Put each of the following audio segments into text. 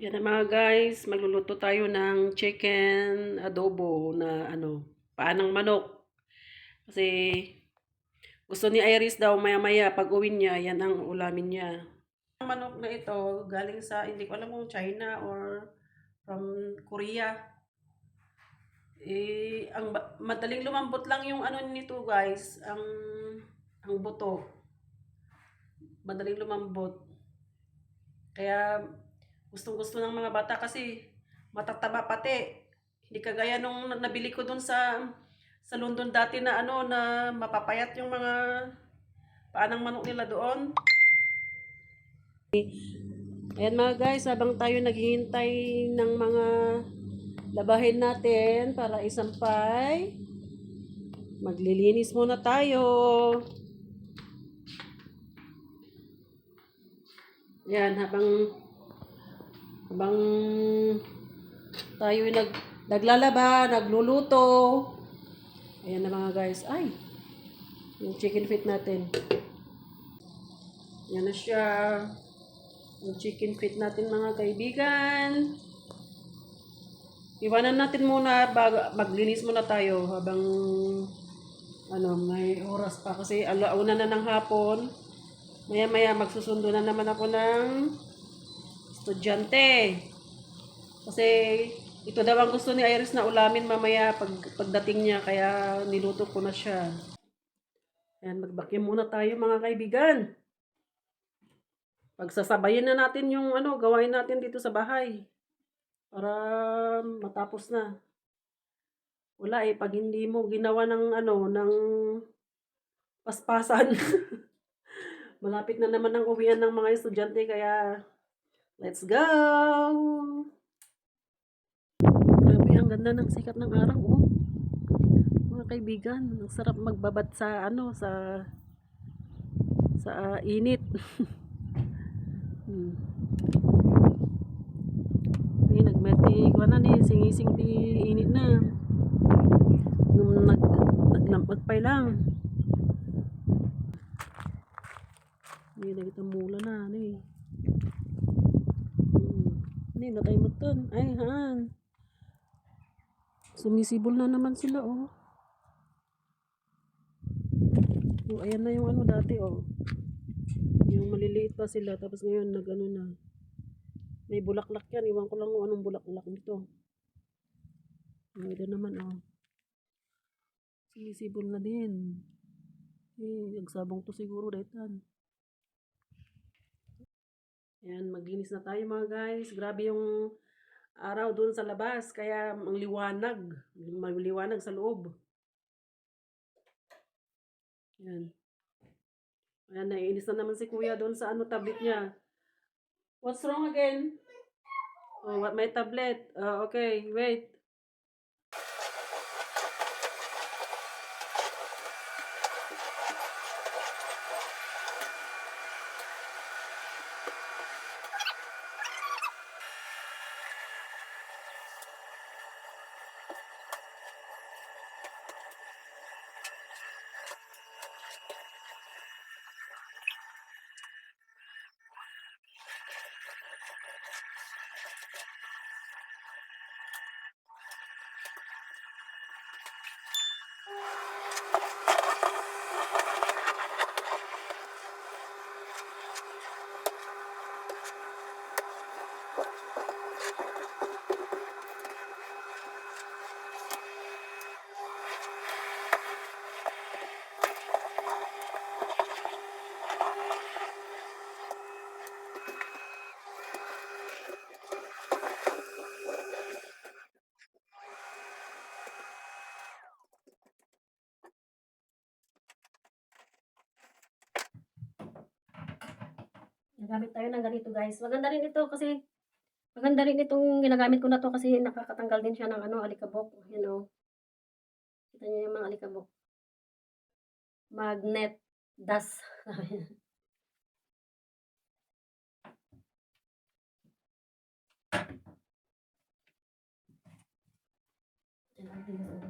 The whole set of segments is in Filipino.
Yan na mga guys, magluluto tayo ng chicken adobo na ano, paanang manok. Kasi gusto ni Iris daw maya-maya pag uwi niya, yan ang ulamin niya. Ang manok na ito galing sa, hindi ko alam kung China or from Korea. Eh, ang madaling lumambot lang yung ano nito guys, ang ang buto. Madaling lumambot. Kaya gustong gusto ng mga bata kasi matataba pati. Hindi kagaya nung na- nabili ko dun sa sa London dati na ano na mapapayat yung mga paanang manok nila doon. Ayan mga guys, habang tayo naghihintay ng mga labahin natin para isampay, maglilinis muna tayo. Yan, habang habang tayo nag naglalaba, nagluluto. Ayan na mga guys. Ay, yung chicken feet natin. Yan na siya. Yung chicken feet natin mga kaibigan. Iwanan natin muna, bago, maglinis muna tayo habang ano, may oras pa kasi alauna na ng hapon. Maya maya magsusundo na naman ako ng estudyante. Kasi ito daw ang gusto ni Iris na ulamin mamaya pag, pagdating niya kaya niluto ko na siya. Ayan, magbakyam muna tayo mga kaibigan. Pagsasabayin na natin yung ano, gawain natin dito sa bahay. Para matapos na. Wala eh, pag hindi mo ginawa ng ano, ng paspasan. Malapit na naman ang uwian ng mga estudyante kaya let's go! Grabe, ang ganda ng sikat ng araw, oh. Mga kaibigan, ang sarap magbabad sa ano, sa sa ah, init. hmm. Ay, nagmeti, ko na ni, singising di init na. Nung nag, naglampag pa lang. Hindi na kita mula na, ano eh. Hindi, ton. Ay, han. Sumisibol na naman sila, oh. Oh, ayan na yung ano dati, oh. Yung maliliit pa sila, tapos ngayon nag-ano na. May bulaklak yan. Iwan ko lang kung anong bulaklak nito. Ito naman, oh. Sumisibol na din. Eh, nagsabong to siguro daytan. Ayan, maglinis na tayo mga guys. Grabe yung araw doon sa labas. Kaya ang liwanag. Maliwanag sa loob. Ayan. Ayan, naiinis na naman si kuya doon sa ano tablet niya. What's wrong again? Oh, what my tablet? Ah, okay, wait. Nagamit tayo ng ganito guys. Maganda rin ito kasi maganda rin itong ginagamit ko na to kasi nakakatanggal din siya ng ano alikabok. You know. Kita niyo yung mga alikabok. Magnet dust. Yan ang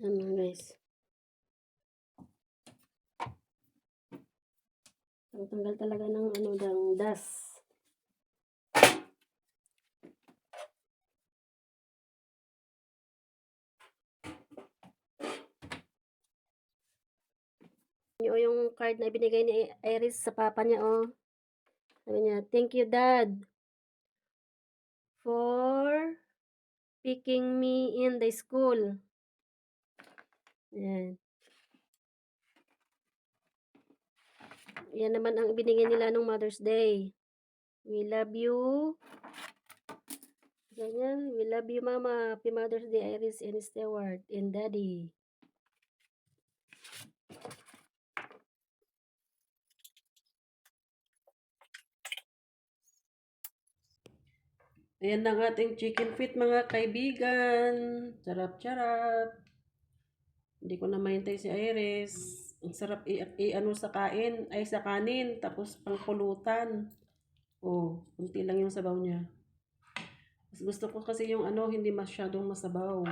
ganda na. Guys. Ang tanggal talaga ng ano ng dust. Yung, yung card na binigay ni Iris sa papa niya, oh. Sabi niya, thank you, Dad, for picking me in the school. Yan. Yan naman ang binigay nila nung Mother's Day. We love you. Ganyan. We love you, Mama. Happy Mother's Day, Iris and Stewart and Daddy. Ayan ang ating chicken feet mga kaibigan. Charap-charap. Hindi ko na mahintay si Iris. Ang sarap i, i- ano sa kain, ay sa kanin, tapos pangkulutan. Oh, kunti lang yung sabaw niya. Mas gusto ko kasi yung ano, hindi masyadong masabaw.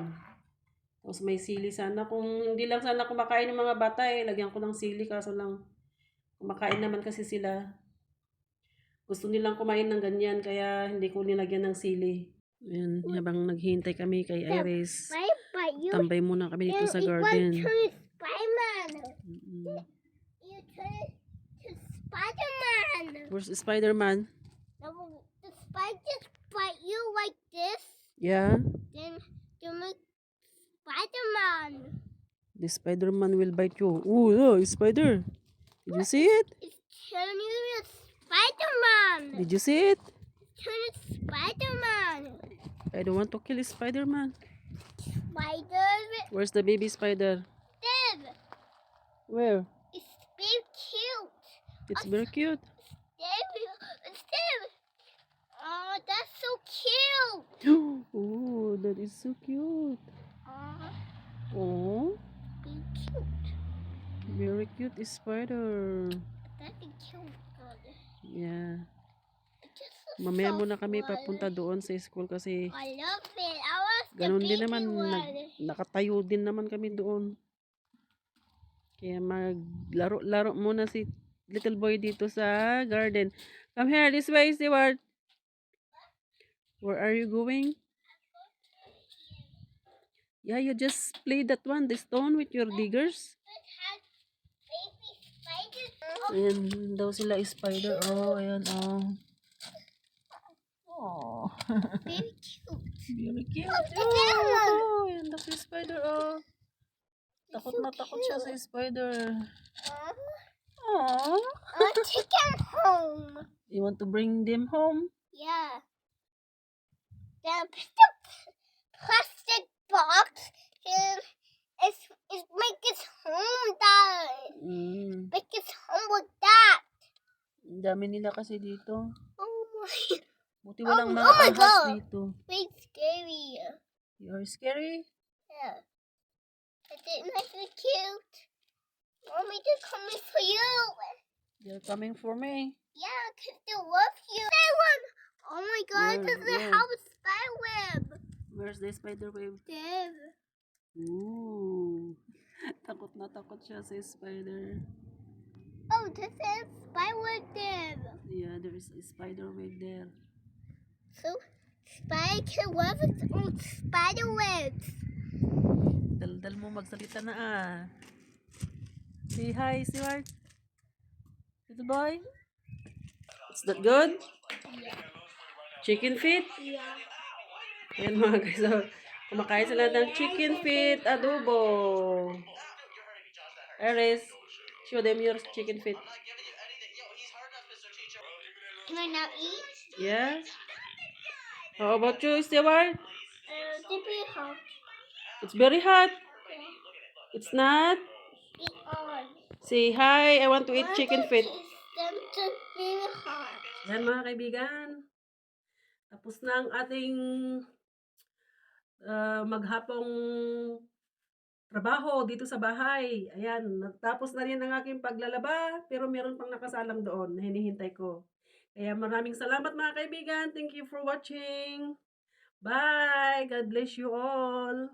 Tapos may sili sana. Kung hindi lang sana kumakain ng mga bata eh, lagyan ko ng sili kaso lang kumakain naman kasi sila. Gusto nilang kumain ng ganyan kaya hindi ko nilagyan ng sili. Ayan, habang naghihintay kami kay Iris, tambay muna kami dito sa you garden. want to Spider-Man. You turn to Spider-Man. Where's Spider-Man? The, the spiders bite you like this, Yeah, then you make Spider-Man. the Spider-Man will bite you. Oh, no, spider. Did you see it? It's turning you Spider-Man. Did you see it? Turn Spider-Man. I don't want to kill Spider-Man. Spider Where's the baby spider? Dev. Where? It's very cute. It's very cute. Dev, Dev. Oh, that's so cute. oh, that is so cute. Oh, Oh, be cute. very cute spider. That's cute. Yeah. It's Mamaya muna kami papunta doon sa school kasi I love it. I ganun din naman, nag, nakatayo din naman kami doon. Kaya maglaro-laro muna si little boy dito sa garden. Come here, this way, Stewart. Where are you going? Yeah, you just play that one, the stone with your diggers. Ayan daw sila spider. Oh, ayan, oh. Oh. Very cute. Very cute. Oh, lemon. Oh, si spider, oh. Takot na takot siya sa spider. Uh, Oh. I'll take him home. You want to bring them home? Yeah. Then put the plastic box and it's, it's make its home that Mm. make its home with that. Ang dami nila kasi dito. Oh my Buti oh walang Oh, mga oh my ahas God. dito. wait scary. You are scary? Yeah. Is it nice and cute? Mommy, they're coming for you. They're coming for me. Yeah, because they love you. One. Oh my god, Where, it where? have a spider web? Where's the spider web? Dev. Ooh. takot na takot siya sa spider. Oh, this is spider web, Dev. Yeah, there is a spider web there. So, spider can weave its own spider webs. Daldal mo magsalita na ah. Say hi, Stewart. Little boy. Is that good? Chicken feet? Yeah. Ayan mga guys. So, kumakain sila ng chicken feet adobo. Aris, show them your chicken feet. Can I now eat? Yeah? How about you, Stewart? Uh, they be hot. It's very hot. It's not. On. Say hi, I want to eat chicken feet. Yan mga kaibigan. Tapos na ang ating ah, maghapong trabaho dito sa bahay. Ayan, natapos na rin ang aking paglalaba, pero meron pang nakasalang doon na hinihintay ko. Kaya maraming salamat mga kaibigan. Thank you for watching. Bye! God bless you all.